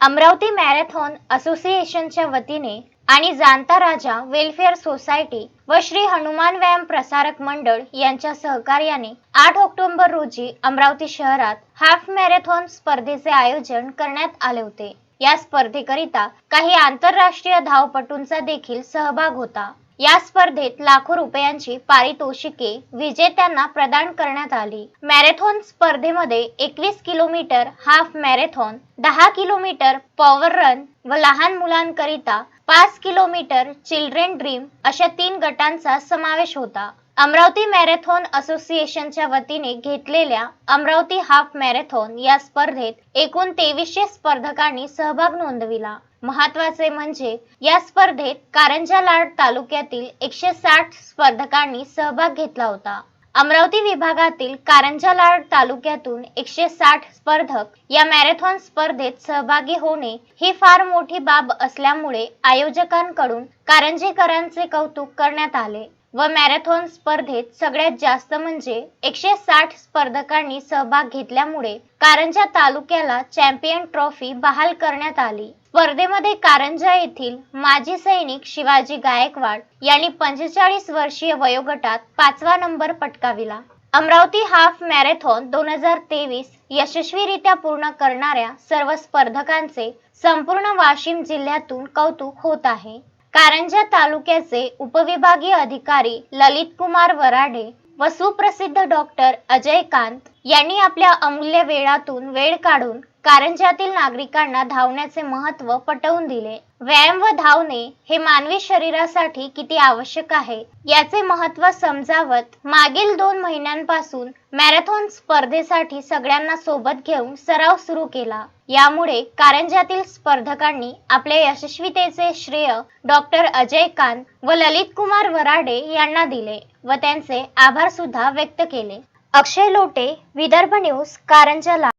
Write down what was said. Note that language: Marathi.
अमरावती मॅरेथॉन असोसिएशनच्या वतीने आणि जाणता राजा वेलफेअर सोसायटी व श्री हनुमान व्यायाम प्रसारक मंडळ यांच्या सहकार्याने आठ ऑक्टोबर रोजी अमरावती शहरात हाफ मॅरेथॉन स्पर्धेचे आयोजन करण्यात आले होते. या स्पर्धेकरिता काही आंतरराष्ट्रीय धावपटूंचा देखील सहभाग होता. या स्पर्धेत लाखो रुपयांची पारितोषिके विजेत्यांना प्रदान करण्यात आली. मॅरेथॉन स्पर्धेमध्ये एकवीस किलोमीटर हाफ मॅरेथॉन दहा किलोमीटर पॉवर रन व लहान मुलांकरिता पाच किलोमीटर चिल्ड्रेन ड्रीम अशा तीन गटांचा समावेश होता. अमरावती मॅरेथॉन असोसिएशनच्या वतीने घेतलेल्या अमरावती हाफ मॅरेथॉन या स्पर्धेत एकूण तेवीसशे स्पर्धकांनी सहभाग नोंदविला. महत्त्वाचे म्हणजे या स्पर्धेत कारंजा लाड तालुक्यातील एकशे साठ स्पर्धकांनी सहभाग घेतला होता. अमरावती विभागातील कारंजा लाड तालुक्यातून एकशे साठ स्पर्धक या मॅरेथॉन स्पर्धेत सहभागी होणे ही फार मोठी बाब असल्यामुळे आयोजकांकडून कारंजेकरांचे कौतुक करण्यात आले. व मॅरेथॉन स्पर्धेत सगळ्यात जास्त म्हणजे एकशे साठ स्पर्धकांनी सहभाग घेतल्यामुळे कारंजा तालुक्याला चॅम्पियन ट्रॉफी बहाल करण्यात आली. स्पर्धेमध्ये कारंजा येथील माजी सैनिक शिवाजी गायकवाड यांनी पंचेचाळीस वर्षीय वयोगटात पाचवा नंबर पटकाविला. अमरावती हाफ मॅरेथॉन दोन हजार तेवीस यशस्वीरित्या पूर्ण करणाऱ्या सर्व स्पर्धकांचे संपूर्ण वाशिम जिल्ह्यातून कौतुक होत आहे. कारंजा तालुक्याचे उपविभागीय अधिकारी ललित कुमार वराडे व सुप्रसिद्ध डॉक्टर अजय कांत यांनी आपल्या अमूल्य वेळातून वेळ काढून कारंजातील नागरिकांना धावण्याचे महत्त्व पटवून दिले. व्यायाम व धावणे हे मानवी शरीरासाठी किती आवश्यक आहे याचे महत्त्व समजावत मागील दोन महिन्यांपासून मॅरेथॉन स्पर्धेसाठी सगळ्यांना सोबत घेऊन सराव सुरू केला. यामुळे कारंजातील स्पर्धकांनी आपल्या यशस्वीतेचे श्रेय डॉक्टर अजय कांत व ललित कुमार वराडे यांना दिले व त्यांचे आभार सुद्धा व्यक्त केले. अक्षय लोटे विदर्भ न्यूज कारंजाला